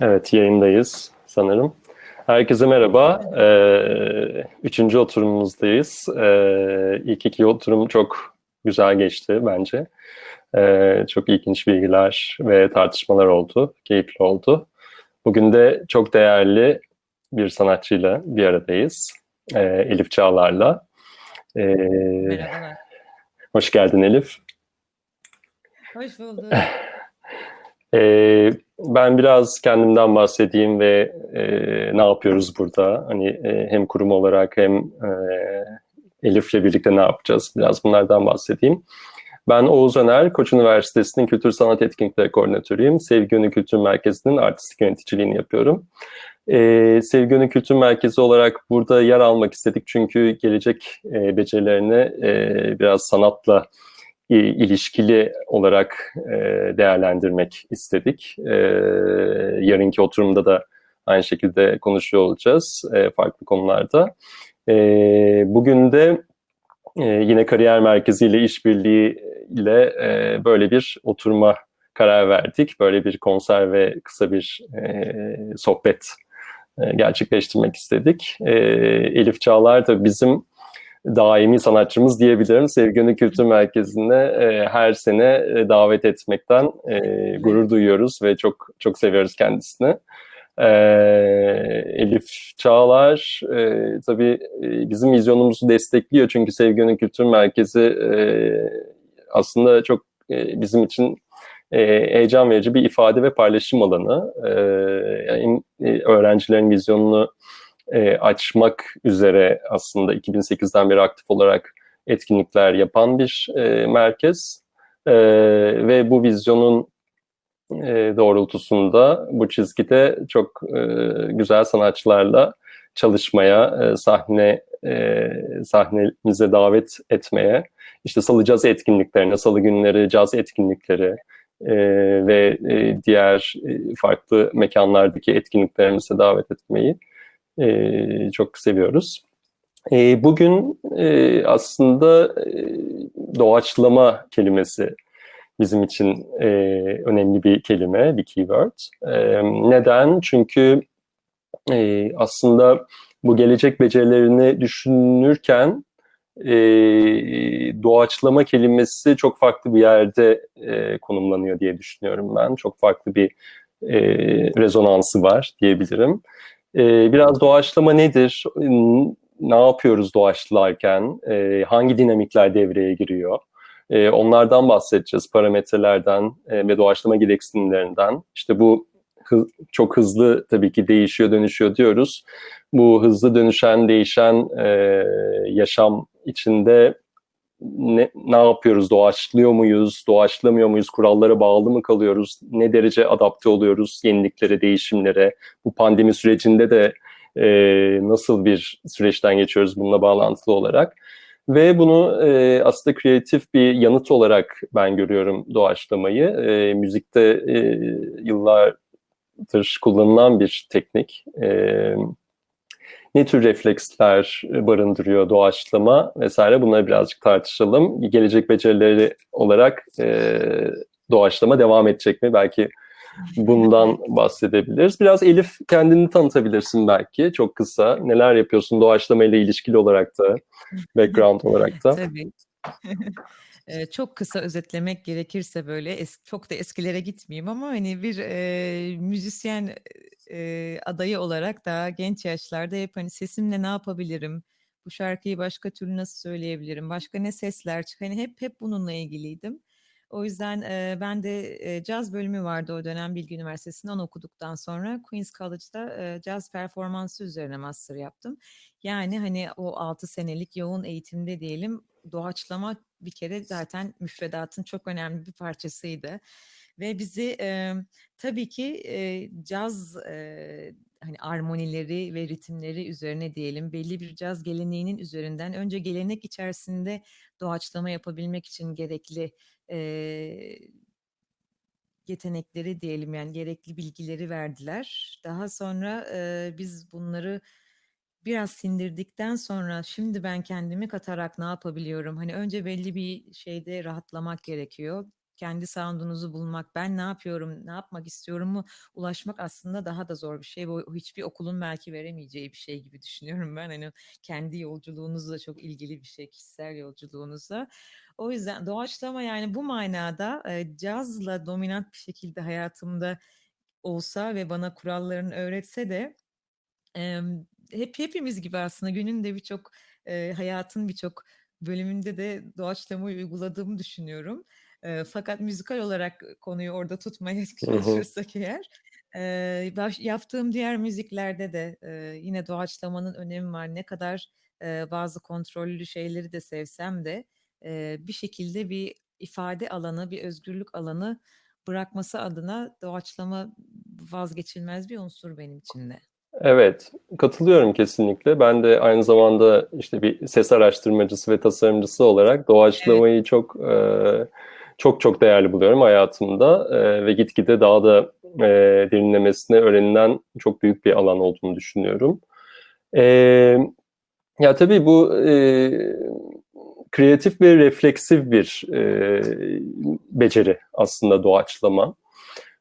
Evet, yayındayız sanırım. Herkese merhaba. Ee, üçüncü oturumumuzdayız. Ee, ilk iki oturum çok güzel geçti bence. Ee, çok ilginç bilgiler ve tartışmalar oldu, keyifli oldu. Bugün de çok değerli bir sanatçıyla bir aradayız. Ee, Elif Çağlar'la. Ee, Merhabalar. hoş geldin Elif. Hoş bulduk. Ee, ben biraz kendimden bahsedeyim ve e, ne yapıyoruz burada? Hani e, hem kurum olarak hem e, Elif'le birlikte ne yapacağız? Biraz bunlardan bahsedeyim. Ben Oğuz Öner, Koç Üniversitesi'nin Kültür Sanat Etkinlikleri Koordinatörüyüm. Sevgi Önü Kültür Merkezi'nin artistik yöneticiliğini yapıyorum. Ee, Sevgi Önü Kültür Merkezi olarak burada yer almak istedik çünkü gelecek e, becerilerini e, biraz sanatla ilişkili olarak e, değerlendirmek istedik. E, yarınki oturumda da aynı şekilde konuşuyor olacağız e, farklı konularda. Bugün de yine kariyer merkeziyle işbirliğiyle e, böyle bir oturma karar verdik. Böyle bir konser ve kısa bir sohbet gerçekleştirmek istedik. Elif Çağlar da bizim daimi sanatçımız diyebilirim. Sevgili Kültür Merkezi'ne e, her sene e, davet etmekten e, gurur duyuyoruz ve çok çok seviyoruz kendisini. E, Elif Çağlar e, tabii e, bizim vizyonumuzu destekliyor çünkü Sevgili Kültür Merkezi e, aslında çok e, bizim için e, heyecan verici bir ifade ve paylaşım alanı. E, yani, e, öğrencilerin vizyonunu e, açmak üzere aslında 2008'den beri aktif olarak etkinlikler yapan bir e, merkez. E, ve bu vizyonun e, doğrultusunda bu çizgide çok e, güzel sanatçılarla çalışmaya, e, sahne e, sahnemize davet etmeye, işte salı caz etkinliklerine, salı günleri caz etkinlikleri e, ve e, diğer e, farklı mekanlardaki etkinliklerimize davet etmeyi e, çok seviyoruz. E, bugün e, aslında e, doğaçlama kelimesi bizim için e, önemli bir kelime, bir keyword. E, neden? Çünkü e, aslında bu gelecek becerilerini düşünürken e, doğaçlama kelimesi çok farklı bir yerde e, konumlanıyor diye düşünüyorum ben. Çok farklı bir e, rezonansı var diyebilirim. Ee, biraz doğaçlama nedir? Ne yapıyoruz doğaçlarken? Ee, hangi dinamikler devreye giriyor? Ee, onlardan bahsedeceğiz. Parametrelerden e, ve doğaçlama gereksinimlerinden. İşte bu çok hızlı tabii ki değişiyor, dönüşüyor diyoruz. Bu hızlı dönüşen, değişen e, yaşam içinde ne, ne yapıyoruz? Doğaçlıyor muyuz? Doğaçlamıyor muyuz? Kurallara bağlı mı kalıyoruz? Ne derece adapte oluyoruz yeniliklere, değişimlere? Bu pandemi sürecinde de e, nasıl bir süreçten geçiyoruz bununla bağlantılı olarak? Ve bunu e, aslında kreatif bir yanıt olarak ben görüyorum doğaçlamayı. E, müzikte e, yıllardır kullanılan bir teknik. Evet ne tür refleksler barındırıyor doğaçlama vesaire bunları birazcık tartışalım. Gelecek becerileri olarak e, doğaçlama devam edecek mi? Belki bundan bahsedebiliriz. Biraz Elif kendini tanıtabilirsin belki çok kısa. Neler yapıyorsun doğaçlama ile ilişkili olarak da, background olarak da. Tabii. Çok kısa özetlemek gerekirse böyle es çok da eskilere gitmeyeyim ama hani bir e, müzisyen e, adayı olarak daha genç yaşlarda hep hani sesimle ne yapabilirim? Bu şarkıyı başka türlü nasıl söyleyebilirim? Başka ne sesler çık? Hani hep hep bununla ilgiliydim. O yüzden e, ben de e, caz bölümü vardı o dönem Bilgi Üniversitesi'nden okuduktan sonra Queen's College'da e, caz performansı üzerine master yaptım. Yani hani o 6 senelik yoğun eğitimde diyelim doğaçlama bir kere zaten müfredatın çok önemli bir parçasıydı. Ve bizi e, tabii ki e, caz e, hani armonileri ve ritimleri üzerine diyelim belli bir caz geleneğinin üzerinden önce gelenek içerisinde doğaçlama yapabilmek için gerekli e, yetenekleri diyelim yani gerekli bilgileri verdiler. Daha sonra e, biz bunları biraz sindirdikten sonra şimdi ben kendimi katarak ne yapabiliyorum? Hani önce belli bir şeyde rahatlamak gerekiyor kendi sound'unuzu bulmak, ben ne yapıyorum, ne yapmak istiyorumu ulaşmak aslında daha da zor bir şey. Bu hiçbir okulun belki veremeyeceği bir şey gibi düşünüyorum ben. Hani kendi yolculuğunuzla çok ilgili bir şey, kişisel yolculuğunuzla. O yüzden doğaçlama yani bu manada e, cazla dominant bir şekilde hayatımda olsa ve bana kurallarını öğretse de hep hepimiz gibi aslında günün de birçok e, hayatın birçok bölümünde de doğaçlamayı uyguladığımı düşünüyorum. E, fakat müzikal olarak konuyu orada tutmaya çalışırsak eğer e, baş, yaptığım diğer müziklerde de e, yine doğaçlamanın önemi var. Ne kadar e, bazı kontrollü şeyleri de sevsem de e, bir şekilde bir ifade alanı, bir özgürlük alanı bırakması adına doğaçlama vazgeçilmez bir unsur benim için de. Evet, katılıyorum kesinlikle. Ben de aynı zamanda işte bir ses araştırmacısı ve tasarımcısı olarak Evet. doğaçlamayı çok e, çok çok değerli buluyorum hayatımda E, ve gitgide daha da e, derinlemesine öğrenilen çok büyük bir alan olduğunu düşünüyorum. E, ya tabii bu e, kreatif ve refleksif bir e, beceri aslında doğaçlama.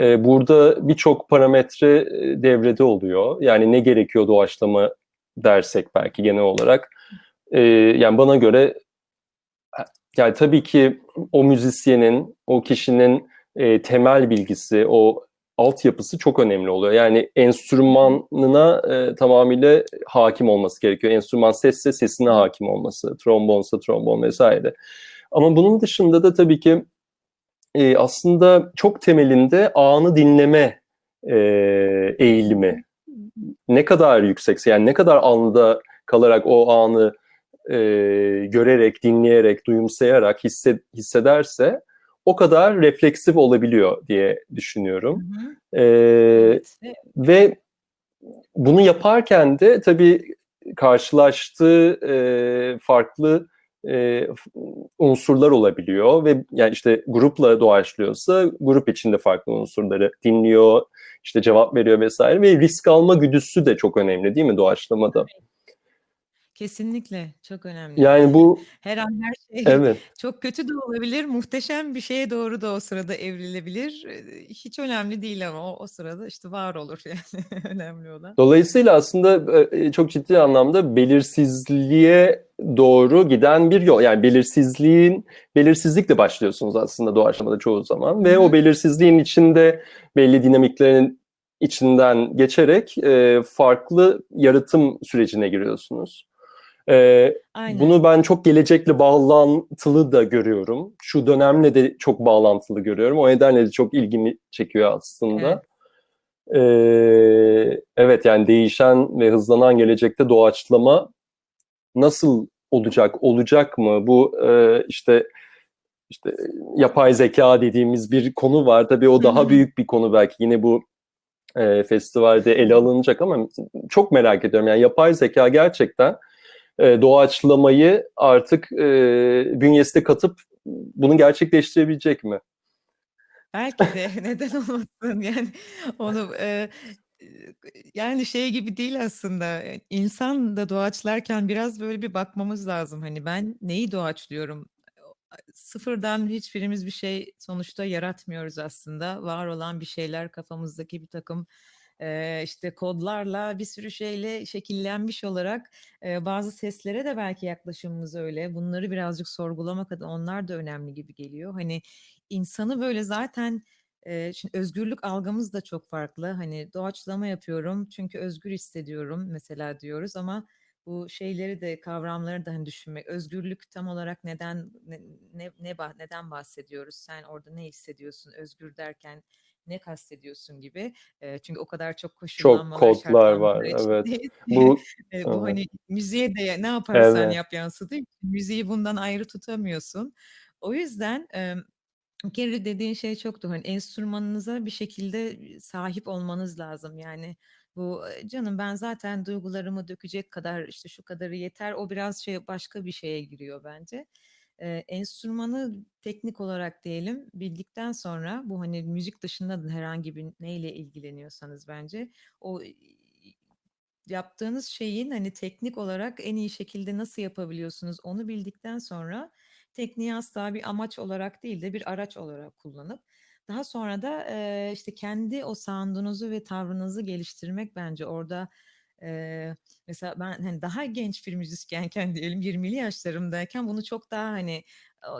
E, burada birçok parametre e, devrede oluyor. Yani ne gerekiyor doğaçlama dersek belki genel olarak. E, yani bana göre yani tabii ki o müzisyenin, o kişinin e, temel bilgisi, o altyapısı çok önemli oluyor. Yani enstrümanına e, tamamıyla hakim olması gerekiyor. Enstrüman sesse sesine hakim olması, trombonsa trombon vesaire. Ama bunun dışında da tabii ki e, aslında çok temelinde anı dinleme e, eğilimi ne kadar yüksekse yani ne kadar anda kalarak o anı e, görerek, dinleyerek, duyumsayarak hissed, hissederse o kadar refleksif olabiliyor diye düşünüyorum. Hı hı. E, Evet. ve bunu yaparken de tabii karşılaştığı e, farklı e, unsurlar olabiliyor ve yani işte grupla doğaçlıyorsa grup içinde farklı unsurları dinliyor, işte cevap veriyor vesaire ve risk alma güdüsü de çok önemli değil mi doğaçlamada? Kesinlikle çok önemli. Yani bu Her an her şey evet. çok kötü de olabilir, muhteşem bir şeye doğru da o sırada evrilebilir. Hiç önemli değil ama o, o sırada işte var olur yani önemli olan. Dolayısıyla aslında çok ciddi anlamda belirsizliğe doğru giden bir yol. Yani belirsizliğin belirsizlikle başlıyorsunuz aslında doğaçlamada çoğu zaman ve Hı o belirsizliğin içinde belli dinamiklerin içinden geçerek e, farklı yaratım sürecine giriyorsunuz. E, Aynen. bunu ben çok gelecekle bağlantılı da görüyorum. Şu dönemle de çok bağlantılı görüyorum. O nedenle de çok ilgimi çekiyor aslında. Evet. Ee, evet yani değişen ve hızlanan gelecekte doğaçlama nasıl olacak, olacak mı? Bu e, işte işte yapay zeka dediğimiz bir konu var. Tabii o daha hı. büyük bir konu belki yine bu e, festivalde ele alınacak ama çok merak ediyorum. Yani yapay zeka gerçekten e, doğaçlamayı artık e, bünyesine katıp bunu gerçekleştirebilecek mi? Belki de. Neden olmasın? Yani onu e, yani şey gibi değil aslında. İnsan da doğaçlarken biraz böyle bir bakmamız lazım. Hani ben neyi doğaçlıyorum? Sıfırdan hiçbirimiz bir şey sonuçta yaratmıyoruz aslında. Var olan bir şeyler kafamızdaki bir takım e, işte kodlarla bir sürü şeyle şekillenmiş olarak bazı seslere de belki yaklaşımımız öyle bunları birazcık sorgulamak adına onlar da önemli gibi geliyor hani insanı böyle zaten şimdi özgürlük algımız da çok farklı. Hani doğaçlama yapıyorum çünkü özgür hissediyorum mesela diyoruz ama bu şeyleri de kavramları da hani düşünmek. Özgürlük tam olarak neden ne, ne, neden bahsediyoruz? Sen orada ne hissediyorsun? Özgür derken ne kastediyorsun gibi. E, çünkü o kadar çok Çok koşullanmalar, kodlar var, evet. Bu E, bu hani müziğe de ne yaparsan Evet. yap yansıdığı müziği bundan ayrı tutamıyorsun. O yüzden e, kere dediğin şey çok doğru. Hani enstrümanınıza bir şekilde sahip olmanız lazım. Yani bu "E, canım ben zaten duygularımı dökecek kadar işte şu kadarı yeter. O biraz şey başka bir şeye giriyor bence. Ee, enstrümanı teknik olarak diyelim bildikten sonra bu hani müzik dışında da herhangi bir neyle ilgileniyorsanız bence o e, yaptığınız şeyin hani teknik olarak en iyi şekilde nasıl yapabiliyorsunuz onu bildikten sonra tekniği asla bir amaç olarak değil de bir araç olarak kullanıp daha sonra da, işte, kendi o sound'unuzu ve tavrınızı geliştirmek bence orada, eee, mesela ben, hani, daha genç bir müzisyenken diyelim 20'li yaşlarımdayken bunu çok daha, hani,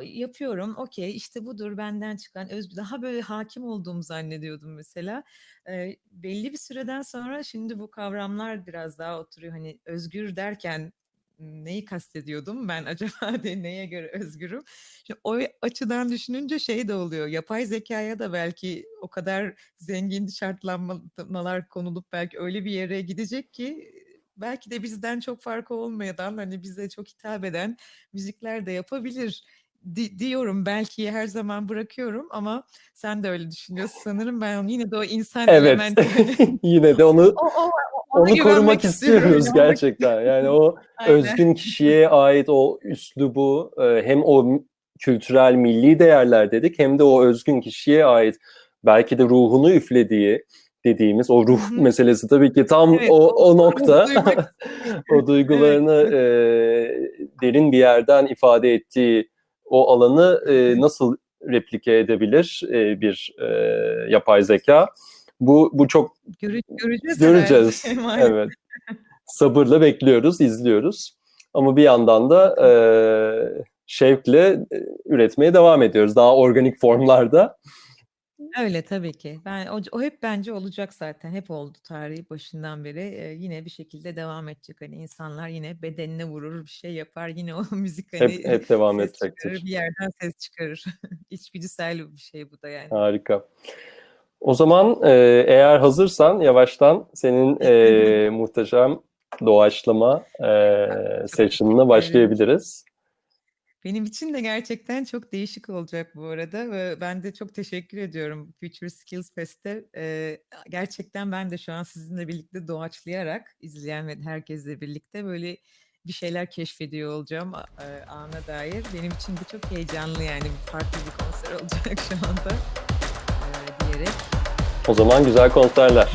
yapıyorum, okay, işte, budur benden çıkan öz daha böyle hâkim olduğumu zannediyordum mesela. Eee, belli bir süreden sonra şimdi bu kavramlar biraz daha oturuyor. Hani, özgür derken neyi kastediyordum ben acaba diye, neye göre özgürüm? Şimdi o açıdan düşününce şey de oluyor, yapay zekâya da belki o kadar zengin şartlanmalar konulup belki öyle bir yere gidecek ki belki de bizden çok farkı olmadan, hani, bize çok hitap eden müzikler de yapabilir di diyorum. Belkiyi her zaman bırakıyorum ama sen de öyle düşünüyorsun sanırım. Ben yine de o insan Evet, elementi, yine de onu O o onu korumak istiyoruz gerçekten. Yani o özgün kişiye ait o üslubu, eee, hem o kültürel millî değerler dedik hem de o özgün kişiye ait belki de ruhunu üflediği dediğimiz o ruh hı. meselesi tabii ki tam Evet, o o nokta. O duygularını, evet. eee, derin bir yerden ifade ettiği o alanı, Evet. nasıl replike edebilir, eee, bir, eee, yapay zekâ? Bu bu çok Göre göreceğiz göreceğiz. maalesef. Evet. Sabırla bekliyoruz, izliyoruz ama bir yandan da, eee, şevkle, üretmeye devam ediyoruz daha organik formlarda. Öyle tabii ki. Ben o o hep bence olacak zaten. Hep oldu tarihi başından beri. Eee, yine bir şekilde devam edecek. Hani, insanlar yine bedenine vurur, bir şey yapar. Yine o müzik, Hep hani, hep devam ses çıkarır, edecektir. bir yerden ses çıkarır. İçgüdüsel bir şey bu da yani. Harika. O zaman, eee, eğer hazırsan yavaştan senin, eee, muhteşem doğaçlama, Çok session'ına başlayabiliriz. Benim için de gerçekten çok değişik olacak bu arada ve ben de çok teşekkür ediyorum Future Skills Fest'te. Eee, gerçekten ben de şu an sizinle birlikte doğaçlayarak, izleyen ve herkesle birlikte böyle bir şeyler keşfediyor olacağım eee, ana dair. Benim için de çok heyecanlı yani farklı bir konser olacak şu anda, eee, diyerek. O zaman güzel konserler.